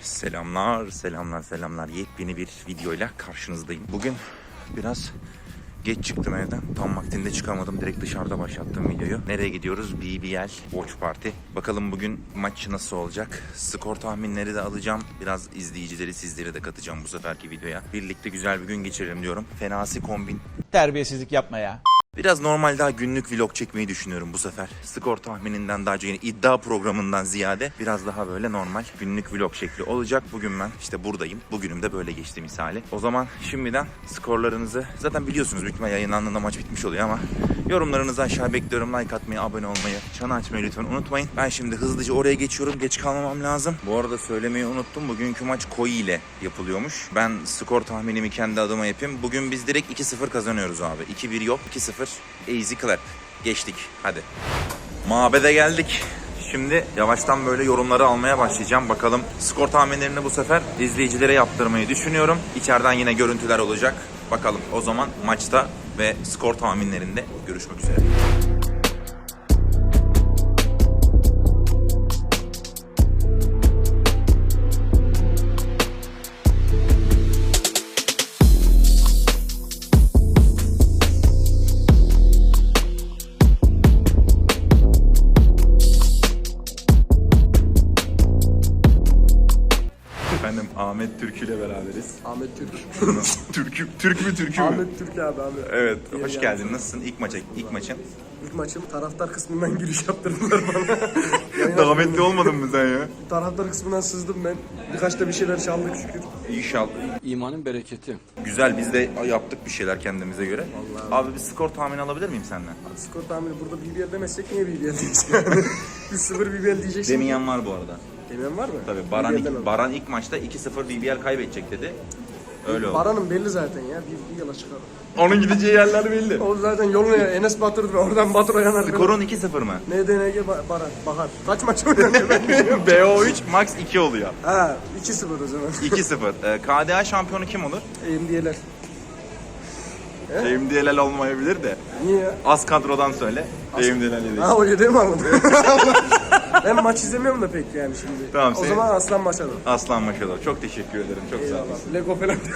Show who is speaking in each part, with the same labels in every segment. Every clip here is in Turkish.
Speaker 1: Selamlar, selamlar, selamlar. Yepyeni bir videoyla karşınızdayım. Bugün biraz geç çıktım evden. Tam vaktinde çıkamadım. Direkt dışarıda başlattım videoyu. Nereye gidiyoruz? BBL Watch Party. Bakalım bugün maç nasıl olacak? Skor tahminleri de alacağım. Biraz izleyicileri, sizleri de katacağım bu seferki videoya. Birlikte güzel bir gün geçirelim diyorum. Fenasi kombin
Speaker 2: Terbiyesizlik yapma ya.
Speaker 1: Biraz normal daha günlük vlog çekmeyi düşünüyorum bu sefer. Skor tahmininden daha çok yani iddia programından ziyade biraz daha böyle normal günlük vlog şekli olacak. Bugün ben işte buradayım. Bugünüm de böyle geçti misali. O zaman şimdiden skorlarınızı zaten biliyorsunuz büyük ihtimal yayınlandığında maç bitmiş oluyor ama yorumlarınızı aşağı bekliyorum. Like atmayı, abone olmayı, çanı açmayı lütfen unutmayın. Ben şimdi hızlıca oraya geçiyorum. Geç kalmamam lazım. Bu arada söylemeyi unuttum. Bugünkü maç Koi ile yapılıyormuş. Ben skor tahminimi kendi adıma yapayım. Bugün biz direkt 2-0 kazanıyoruz abi. 2-1 yok. 2-0 easy clap. Geçtik. Hadi. Mabede geldik. Şimdi yavaştan böyle yorumları almaya başlayacağım. Bakalım skor tahminlerini bu sefer izleyicilere yaptırmayı düşünüyorum. İçeriden yine görüntüler olacak. Bakalım o zaman maçta ve skor tahminlerinde görüşmek üzere. Ahmet Türkü ile beraberiz.
Speaker 3: Ahmet Türk.
Speaker 1: Türkü, Türk mü Türkü mü?
Speaker 3: Ahmet Türk abi abi.
Speaker 1: Evet,
Speaker 3: İyi
Speaker 1: hoş
Speaker 3: yani.
Speaker 1: geldin. Nasılsın? İlk maça, ilk maçın.
Speaker 3: İlk maçım taraftar kısmından giriş yaptırdılar bana.
Speaker 1: Davetli olmadın mı sen ya?
Speaker 3: taraftar kısmından sızdım ben. Birkaç da bir şeyler çaldık şükür.
Speaker 1: İnşallah.
Speaker 4: İmanın bereketi.
Speaker 1: Güzel, biz de yaptık bir şeyler kendimize göre. Abi bir skor tahmini alabilir miyim senden?
Speaker 3: Skor tahmini burada BBL demezsek niye BBL diyeceğiz yani? 3-0 BBL diyeceksin.
Speaker 1: Demeyen var bu arada.
Speaker 3: Demeyen var mı?
Speaker 1: Tabii Baran,
Speaker 3: BBL'den
Speaker 1: ilk. Baran ilk maçta 2-0 BBL kaybedecek dedi. Öyle oldu.
Speaker 3: Baran'ın belli zaten ya. Bir, bir yola çıkar.
Speaker 1: Onun gideceği yerler belli.
Speaker 3: O zaten yoluna Enes Batur'dur. Oradan Batur Ayanar.
Speaker 1: Skorun 2-0 mı?
Speaker 3: NDNG Ba- Baran. Bahar. Kaç maç oynanıyor ben bilmiyorum.
Speaker 1: BO3 max 2 oluyor.
Speaker 3: ha 2-0 o zaman.
Speaker 1: 2-0. Ee, KDA şampiyonu kim olur?
Speaker 3: EMD'ler.
Speaker 1: MDLL olmayabilir de.
Speaker 3: Niye?
Speaker 1: Az kadrodan söyle. MDLL değil.
Speaker 3: Ha o yedi mi anladın? ben maç izlemiyorum da pek yani şimdi.
Speaker 1: Tamam,
Speaker 3: O
Speaker 1: sen-
Speaker 3: zaman Aslan Maşalı.
Speaker 1: Aslan Maşallah. Çok teşekkür ederim. Çok sağ olasın.
Speaker 3: Lego falan.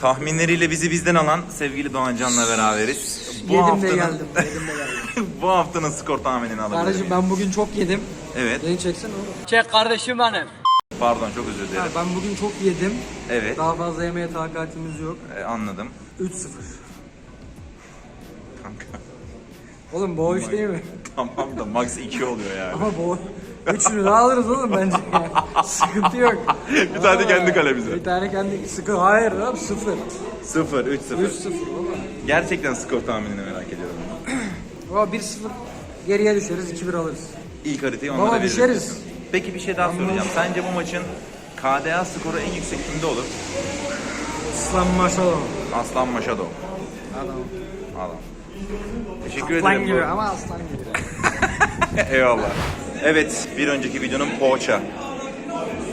Speaker 1: Tahminleriyle bizi bizden alan sevgili Doğan Can'la beraberiz. Bu
Speaker 5: Yedim de
Speaker 1: haftanın,
Speaker 5: geldim. Yedim de geldim.
Speaker 1: bu haftanın skor tahminini alabilir
Speaker 5: Kardeşim ben bugün çok yedim.
Speaker 1: Evet.
Speaker 5: Beni çeksene oğlum.
Speaker 6: Çek kardeşim benim.
Speaker 1: Pardon çok özür
Speaker 5: Ha,
Speaker 1: dilerim.
Speaker 5: ben bugün çok yedim.
Speaker 1: Evet.
Speaker 5: Daha fazla yemeye takatimiz yok.
Speaker 1: e, anladım.
Speaker 5: 3-0.
Speaker 1: Kanka.
Speaker 5: Oğlum iş değil mi?
Speaker 1: Tamam da max 2 oluyor yani.
Speaker 5: Ama bu Üçünü de alırız oğlum bence. Sıkıntı yok.
Speaker 1: bir tane kendi kalemize.
Speaker 5: Bir tane kendi sıkı. Hayır lan 0.
Speaker 1: 0 3 0.
Speaker 5: 3-0 oğlum.
Speaker 1: Gerçekten skor tahminini merak ediyorum.
Speaker 5: Ama 1-0 geriye düşeriz 2-1 alırız.
Speaker 1: İlk haritayı
Speaker 5: Baba,
Speaker 1: onlara veririz.
Speaker 5: düşeriz.
Speaker 1: Peki bir şey daha soracağım. Sence bu maçın KDA skoru en yüksek kimde olur?
Speaker 5: Aslan maşallah.
Speaker 1: Aslan Maşado.
Speaker 5: Adam.
Speaker 1: Adam. Teşekkür
Speaker 5: Aslan
Speaker 1: ederim.
Speaker 5: gibi ama aslan gibi.
Speaker 1: Eyvallah. Evet, bir önceki videonun poğaça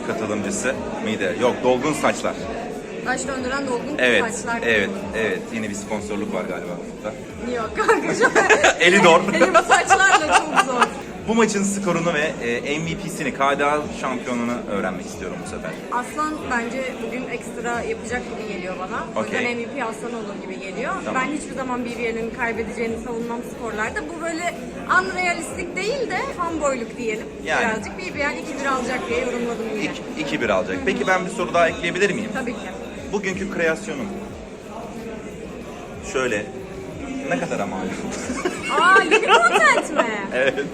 Speaker 1: katılımcısı mıydı? Yok, dolgun saçlar.
Speaker 7: Baş döndüren dolgun
Speaker 1: Evet,
Speaker 7: saçlar.
Speaker 1: evet, evet. Yeni bir sponsorluk var galiba burada.
Speaker 7: Yok kanka şu an.
Speaker 1: Elidor.
Speaker 7: Benim saçlarla çok zor.
Speaker 1: Bu maçın skorunu ve e, MVP'sini, KDA şampiyonunu öğrenmek istiyorum bu sefer.
Speaker 7: Aslan bence bugün ekstra yapacak gibi geliyor bana. O
Speaker 1: Okey.
Speaker 7: yüzden MVP Aslan olur gibi geliyor.
Speaker 1: Tamam.
Speaker 7: Ben hiçbir zaman BBL'in kaybedeceğini savunmam skorlarda. Bu böyle unrealistik değil de fanboyluk diyelim.
Speaker 1: Yani.
Speaker 7: Birazcık BBL 2-1 alacak diye yorumladım yine.
Speaker 1: 2-1 alacak. Peki ben bir soru daha ekleyebilir miyim?
Speaker 7: Tabii ki.
Speaker 1: Bugünkü kreasyonum. Şöyle. Ne kadar ama?
Speaker 7: Aa yeni content mi?
Speaker 1: evet.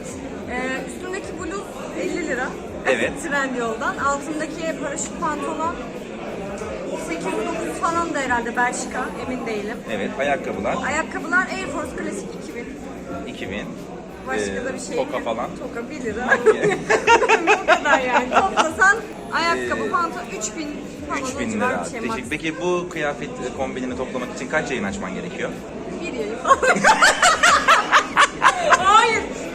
Speaker 7: Ee, üstündeki bluz 50 lira.
Speaker 1: Evet.
Speaker 7: Trend yoldan. Altındaki paraşüt pantolon 8-9 falan da herhalde Belçika. Emin değilim.
Speaker 1: Evet, ayakkabılar
Speaker 7: Ayakkabılar Air Force Classic 2000.
Speaker 1: 2000.
Speaker 7: Başka
Speaker 1: Ee,
Speaker 7: da bir şey
Speaker 1: toka
Speaker 7: yok.
Speaker 1: falan?
Speaker 7: Toka 1 lira. Bu kadar yani. Toplasan ayakkabı, pantolon 3000 falan
Speaker 1: 3000
Speaker 7: o civar
Speaker 1: lira.
Speaker 7: bir şey.
Speaker 1: Teşekkür. Peki bu kıyafet e, kombinini toplamak için kaç yayın açman gerekiyor?
Speaker 7: Bir yayın falan.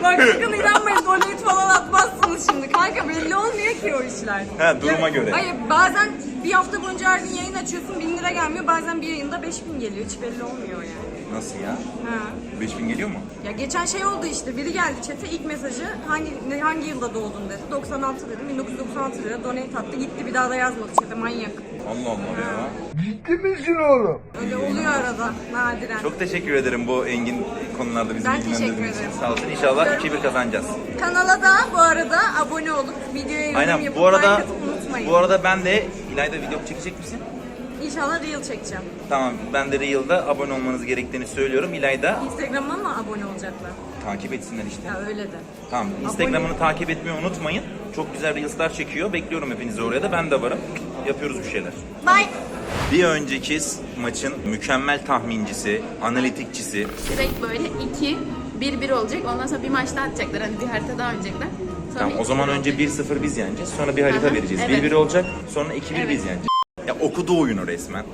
Speaker 7: Bak sakın inanmayın. Donate falan atmazsınız şimdi. Kanka belli olmuyor ki o işler.
Speaker 1: Ha, duruma göre.
Speaker 7: Hayır bazen bir hafta boyunca her gün yayın açıyorsun 1000 lira gelmiyor. Bazen bir yayında 5000 geliyor. Hiç belli olmuyor yani.
Speaker 1: Nasıl ya?
Speaker 7: Ha.
Speaker 1: 5000 geliyor mu?
Speaker 7: Ya geçen şey oldu işte. Biri geldi chat'e ilk mesajı hangi ne- hangi yılda doğdun dedi. 96 dedim. 1996 lira donate attı. Gitti bir daha da yazmadı chat'e manyak.
Speaker 1: Allah Allah ya.
Speaker 7: Öyle oluyor arada nadiren.
Speaker 1: Çok teşekkür ederim bu engin konularda bizi
Speaker 7: Ben
Speaker 1: bilgilendirdiğiniz
Speaker 7: teşekkür
Speaker 1: için.
Speaker 7: ederim.
Speaker 1: Sağ olsun. İnşallah 2-1 kazanacağız.
Speaker 7: Kanala da bu arada abone olup videoya yorum
Speaker 1: Aynen.
Speaker 7: yapıp
Speaker 1: Bu arada
Speaker 7: atıp unutmayın.
Speaker 1: bu arada ben de İlayda video çekecek misin?
Speaker 7: İnşallah reel çekeceğim.
Speaker 1: Tamam. Ben de Reel'da abone olmanız gerektiğini söylüyorum. İlayda
Speaker 7: Instagram'a mı abone olacaklar?
Speaker 1: takip etsinler işte.
Speaker 7: Ya öyle de.
Speaker 1: Tamam. Instagram'ını takip etmeyi unutmayın. Çok güzel Reels'lar çekiyor. Bekliyorum hepinizi oraya da. Ben de varım. Yapıyoruz bir şeyler.
Speaker 7: Bye.
Speaker 1: Bir önceki maçın mükemmel tahmincisi, analitikçisi,
Speaker 2: Direkt böyle 2 1-1 olacak. Ondan sonra bir maç daha atacaklar. Hani bir harita daha oynayacaklar. Sonra
Speaker 1: Tamam o
Speaker 2: 2-1
Speaker 1: zaman önce
Speaker 2: olacak.
Speaker 1: 1-0 biz yeneceğiz. Sonra bir harita
Speaker 2: Aha,
Speaker 1: vereceğiz.
Speaker 2: evet.
Speaker 1: 1-1 olacak. Sonra 2-1 biz
Speaker 2: Evet.
Speaker 1: yeneceğiz. Ya okudu oyunu resmen.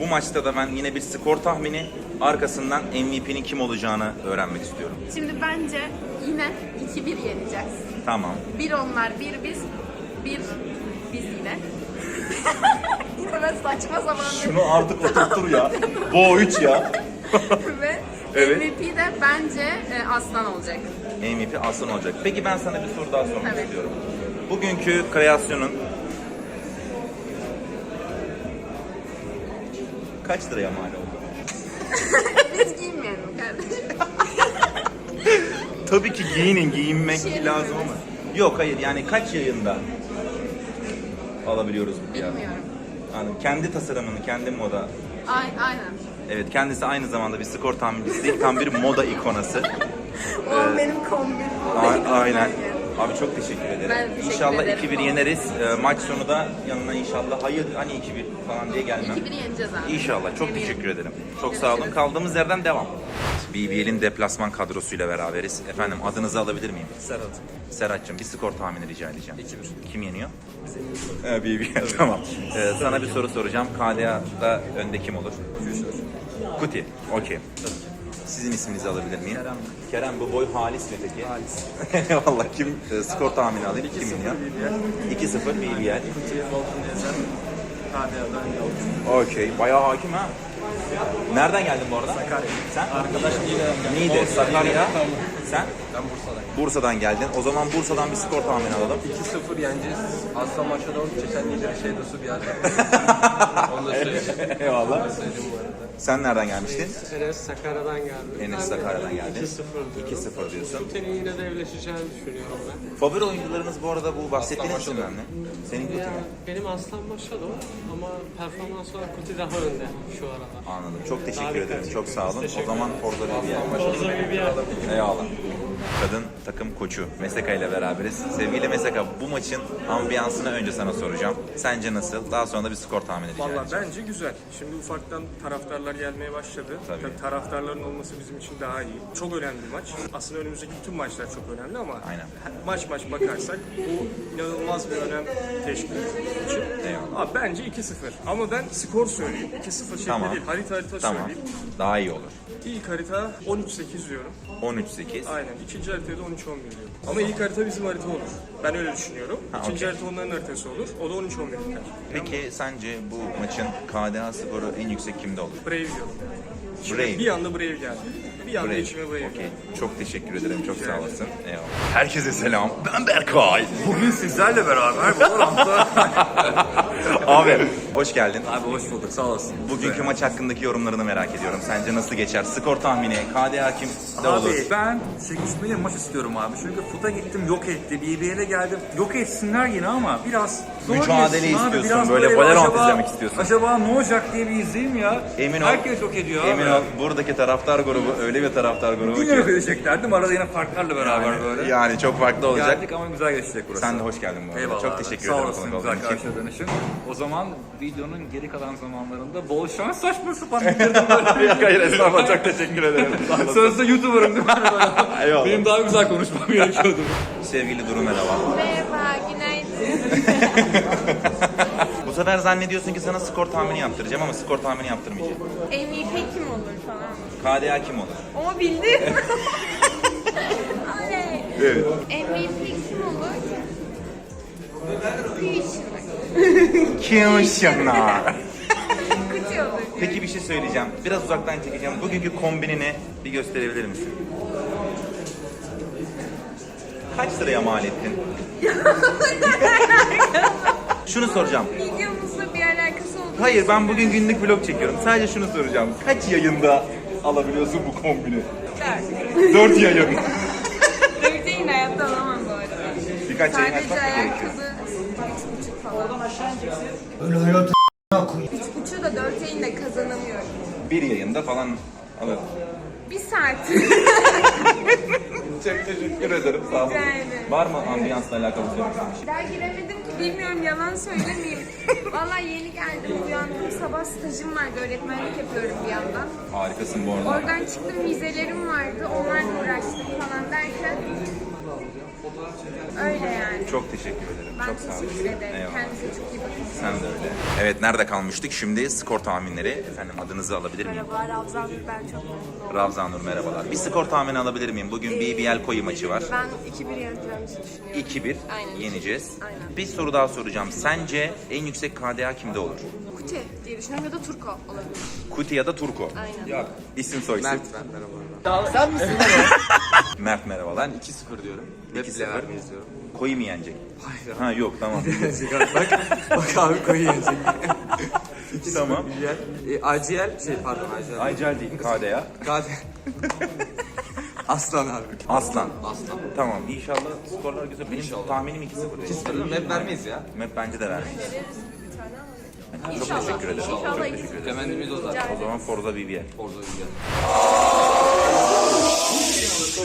Speaker 1: Bu maçta da ben yine bir skor tahmini arkasından MVP'nin kim olacağını öğrenmek istiyorum.
Speaker 2: Şimdi bence yine 2-1 yeneceğiz.
Speaker 1: Tamam.
Speaker 2: Bir onlar, bir biz, bir biz. Ben saçma sapan
Speaker 1: Şunu artık oturtur ya. Bu 3 ya.
Speaker 2: ve
Speaker 1: Evet.
Speaker 2: MVP de bence e, Aslan olacak.
Speaker 1: MVP aslan olacak. Peki ben sana bir soru daha sormak
Speaker 2: Tabii.
Speaker 1: istiyorum. Bugünkü kreasyonun kaç liraya mal oldu?
Speaker 2: Biz giymeyelim kardeşim.
Speaker 1: Tabii ki giyinin, giyinmek
Speaker 2: Şey
Speaker 1: lazım ama. Yok hayır yani kaç yayında alabiliyoruz bu fiyatı?
Speaker 2: Bilmiyorum.
Speaker 1: Anladım. Kendi tasarımını, kendi moda.
Speaker 2: Ay, aynen.
Speaker 1: Evet kendisi aynı zamanda bir skor tahmincisi değil, tam bir moda ikonası.
Speaker 2: O benim kombin.
Speaker 1: A- aynen. Abi çok teşekkür ederim.
Speaker 2: Ben teşekkür
Speaker 1: inşallah
Speaker 2: ederim.
Speaker 1: 2-1 yeneriz. Ee, maç sonu da yanına inşallah hayır hani 2-1 falan diye gelmem.
Speaker 2: 2-1 yeneceğiz abi.
Speaker 1: İnşallah. Çok
Speaker 2: Eminim.
Speaker 1: teşekkür ederim. Çok sağ olun. Kaldığımız yerden devam. BBL'in deplasman kadrosuyla beraberiz. Efendim adınızı alabilir miyim?
Speaker 3: Serhat.
Speaker 1: Serhat'cığım bir skor tahmini rica edeceğim. 2-1. Kim yeniyor? Ee, BBL tamam. Ee, sana bir soru soracağım. KDA'da önde kim olur? Kuti. Okey. Sizin isminizi alabilir miyim? Kerem. Kerem bu boy Halis mi peki? Halis. Eyvallah. Kim e, skor tahmini alayım? Kim yeniyor? 2-0 BBL. Okey. Bayağı hakim ha. Nereden geldin bu arada? Sakarya. Sen? Arkadaşım Niğde, Sakarya. Sen?
Speaker 3: Ben Bursa'dan.
Speaker 1: Bursa'dan geldin. O zaman Bursa'dan bir skor tahmini alalım.
Speaker 3: 2-0 yeneceğiz. Aslan maçta da geçen lideri şey dostu bir yerde. Onu da söyleyeyim.
Speaker 1: Eyvallah.
Speaker 3: Bu.
Speaker 1: Sen nereden gelmiştin?
Speaker 4: Enes Sakarya'dan geldi.
Speaker 1: Enes Sakarya'dan geldin.
Speaker 4: 2-0 diyorum.
Speaker 1: 2-0 diyorsun.
Speaker 4: Senin yine de evleşeceğini düşünüyorum ben.
Speaker 1: Favori oyuncularınız bu arada bu bahsettiğiniz isimler ne? Senin Kuti
Speaker 4: Ya,
Speaker 1: mi?
Speaker 4: benim Aslan Maşado ama performans olarak Kuti daha önde şu aralar.
Speaker 1: Anladım. Çok teşekkür ederim. Çok sağ olun. O zaman Forza bir
Speaker 4: Forza bir yer.
Speaker 1: Eyvallah. Kadın takım koçu Meseka ile beraberiz. Sevgili Meseka bu maçın ambiyansını önce sana soracağım. Sence nasıl? Daha sonra da bir skor tahmini rica
Speaker 3: Valla
Speaker 1: edeceğim.
Speaker 3: bence güzel. Şimdi ufaktan taraftarlar gelmeye başladı.
Speaker 1: Tabii.
Speaker 3: Tabii. taraftarların olması bizim için daha iyi. Çok önemli bir maç. Aslında önümüzdeki bütün maçlar çok önemli ama
Speaker 1: Aynen.
Speaker 3: maç maç bakarsak bu inanılmaz bir önem teşkil için.
Speaker 1: Eyvallah.
Speaker 3: Abi bence 2-0. Ama ben skor söyleyeyim. 2-0 şeklinde
Speaker 1: Tamam.
Speaker 3: değil. Harita harita
Speaker 1: Tamam.
Speaker 3: söyleyeyim.
Speaker 1: Daha iyi olur.
Speaker 3: İlk harita 13-8 diyorum.
Speaker 1: 13-8.
Speaker 3: Aynen. İkinci haritaya da 13-11 diyorum. Ama ilk harita bizim harita olur. Ben öyle düşünüyorum.
Speaker 1: Ha,
Speaker 3: İkinci
Speaker 1: okey.
Speaker 3: harita onların haritası olur. O da 13-11 biter.
Speaker 1: Peki sence bu maçın KDA skoru en yüksek kimde olur?
Speaker 3: Brave diyorum. Şimdi
Speaker 1: Brave.
Speaker 3: Bir anda Brave geldi. Bir anda
Speaker 1: Brave.
Speaker 3: içime Brave
Speaker 1: Okey.
Speaker 3: geldi.
Speaker 1: Çok teşekkür ederim. Çok sağ olasın. Eyvallah. Herkese selam. Ben Berkay. Bugün sizlerle beraber Abi hoş geldin.
Speaker 6: Abi hoş bulduk sağ olasın.
Speaker 1: Bugünkü maç hakkındaki yorumlarını merak ediyorum. Sence nasıl geçer? Skor tahmini, KDA kim de
Speaker 6: Abi
Speaker 1: olur?
Speaker 6: ben çekişmeli maç istiyorum abi. Çünkü FUT'a gittim yok etti. BBL'e geldim. Yok etsinler yine ama biraz zor
Speaker 1: Mücadele
Speaker 6: geçsin abi.
Speaker 1: istiyorsun, böyle
Speaker 6: bir
Speaker 1: Valorant
Speaker 6: acaba-
Speaker 1: izlemek istiyorsun.
Speaker 6: Acaba ne olacak diye bir izleyeyim ya.
Speaker 1: Emin ol.
Speaker 6: Herkes yok ediyor
Speaker 1: Emin
Speaker 6: abi.
Speaker 1: ol buradaki taraftar grubu öyle bir taraftar grubu
Speaker 6: Yine
Speaker 1: ki.
Speaker 6: verecekler değil mi? Arada yine farklarla beraber böyle.
Speaker 1: Yani çok farklı olacak.
Speaker 6: Geldik ama güzel geçecek burası.
Speaker 1: Sen de hoş geldin bu arada.
Speaker 6: Eyvallah
Speaker 1: çok
Speaker 6: abi.
Speaker 1: teşekkür
Speaker 6: Sağ
Speaker 1: ederim.
Speaker 6: olasın
Speaker 1: konuk
Speaker 6: güzel
Speaker 1: olduğun için.
Speaker 6: karşıladığın için. O zaman videonun geri kalan zamanlarında bol şans saçma sapan bitirdim böyle.
Speaker 1: Yok hayır estağfurullah çok teşekkür ederim.
Speaker 6: Sözde YouTuber'ım değil mi?
Speaker 1: Eyvallah.
Speaker 6: Benim daha güzel konuşmam gerekiyordu.
Speaker 1: Sevgili Duru merhaba.
Speaker 7: Merhaba, günaydın.
Speaker 1: Bu sefer zannediyorsun ki sana skor tahmini yaptıracağım ama skor tahmini yaptırmayacağım.
Speaker 7: MVP kim olur falan.
Speaker 1: KDA kim olur?
Speaker 7: Ama bildim. Oley.
Speaker 1: Evet.
Speaker 7: MVP kim olur? Büyüşmek.
Speaker 1: Kim şunlar? Peki bir şey söyleyeceğim. Biraz uzaktan çekeceğim. Bugünkü kombinini bir gösterebilir misin? Kaç liraya mal ettin? Şunu soracağım.
Speaker 2: Videomuzla bir alakası oldu.
Speaker 1: Hayır ben bugün günlük vlog çekiyorum. Sadece şunu soracağım. Kaç yayında alabiliyorsun bu kombini?
Speaker 2: Dört.
Speaker 1: Dört yayın.
Speaker 2: Dörtte yine hayatta alamam bu arada.
Speaker 1: Birkaç yayın
Speaker 2: Sadece
Speaker 1: açmak mı gerekiyor?
Speaker 2: Üç buçuk falan. Üç buçuğu da dört yayında kazanamıyorum.
Speaker 1: Bir yayında falan alırım.
Speaker 2: Bir saat.
Speaker 1: Çok teşekkür ederim. Sağ olun.
Speaker 2: Rica ederim.
Speaker 1: Var mı ambiyansla alakalı bir şey?
Speaker 2: Daha giremedim ki bilmiyorum yalan söylemeyeyim. Vallahi yeni geldim uyandım sabah stajım vardı öğretmenlik yapıyorum bir yandan.
Speaker 1: Harikasın bu arada.
Speaker 2: Oradan çıktım vizelerim vardı onlarla uğraştım falan derken öyle yani.
Speaker 1: Çok teşekkür ederim.
Speaker 2: Ben
Speaker 1: çok sağ olun.
Speaker 2: teşekkür ederim.
Speaker 1: Eyvallah.
Speaker 2: Kendinize çok iyi bakın.
Speaker 1: Sen de öyle. Evet nerede kalmıştık? Şimdi skor tahminleri. Efendim adınızı alabilir miyim?
Speaker 8: Merhaba Ravza ben çok memnun oldum.
Speaker 1: Ravza Nur merhabalar. Bir skor tahmini alabilir miyim? Bugün BBL koyu maçı var.
Speaker 8: Ben 2-1 yeneceğimizi düşünüyorum.
Speaker 1: 2-1
Speaker 8: Aynen.
Speaker 1: yeneceğiz.
Speaker 8: Aynen.
Speaker 1: Bir soru daha soracağım. Sence en yüksek KDA kimde olur?
Speaker 8: Kuti diye düşünüyorum ya da Turko olabilir.
Speaker 1: Kuti ya da Turko?
Speaker 8: Aynen.
Speaker 1: Yok. İsim soy isim.
Speaker 5: Mert ben merhaba.
Speaker 1: Mert merhabalar.
Speaker 5: Ben 2-0 diyorum.
Speaker 1: 2-0.
Speaker 5: Hep bile vermeyiz diyorum.
Speaker 1: Koyu mu yenecek? Hayır. Ha yok tamam.
Speaker 5: bak, bak abi koyu yenecek.
Speaker 1: tamam.
Speaker 5: E, ACL şey pardon ACL.
Speaker 1: Aycal değil KDA.
Speaker 5: Kadir. Aslan abi.
Speaker 1: Aslan.
Speaker 5: Aslan.
Speaker 1: Tamam inşallah skorlar güzel. Benim tahminim 2-0.
Speaker 5: 2-0 hep vermeyiz ya.
Speaker 1: Map bence de vermeyiz. Çok
Speaker 8: İnşallah.
Speaker 1: teşekkür ederim. Çok
Speaker 8: İnşallah
Speaker 1: teşekkür ederim.
Speaker 5: Temennimiz o zaten.
Speaker 1: O zaman Forza BBL.
Speaker 5: Orada güzel.
Speaker 1: Şu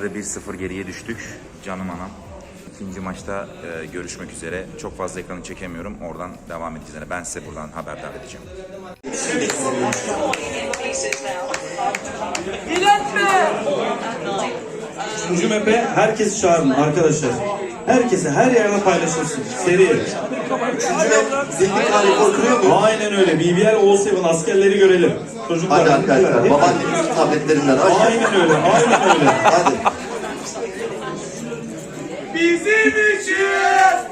Speaker 1: serilerde 1-0 geriye düştük. Canım anam. İkinci maçta e, görüşmek üzere. Çok fazla ekranı çekemiyorum. Oradan devam edeceğiz. Ben size buradan haberdar edeceğim.
Speaker 9: Üçüncü map'e herkesi çağırın arkadaşlar. Herkese her yerde paylaşılsın. Seri.
Speaker 10: Zilli rekor kırıyor mu?
Speaker 9: Aynen öyle. BBL All7 askerleri görelim. Çocuklar.
Speaker 10: Hadi arkadaşlar. Babaannemizin tabletlerinden aç.
Speaker 9: Aynen öyle. Aynen öyle.
Speaker 10: Hadi.
Speaker 9: Diğer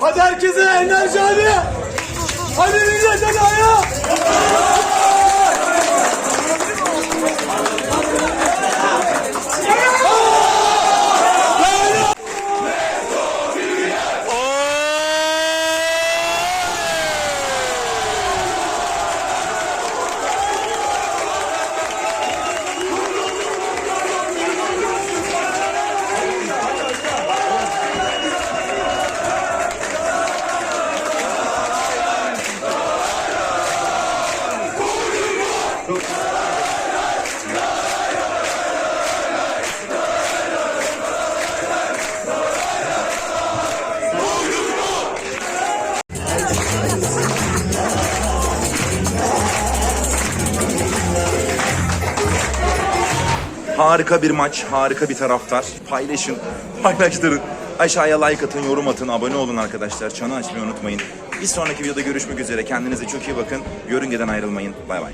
Speaker 9: Hadi herkese enerji hadi. Hadi millet hadi ayağa.
Speaker 1: Harika bir maç, harika bir taraftar. Paylaşın, paylaştırın. Aşağıya like atın, yorum atın, abone olun arkadaşlar. Çanı açmayı unutmayın. Bir sonraki videoda görüşmek üzere. Kendinize çok iyi bakın. Yörüngeden ayrılmayın. Bay bay.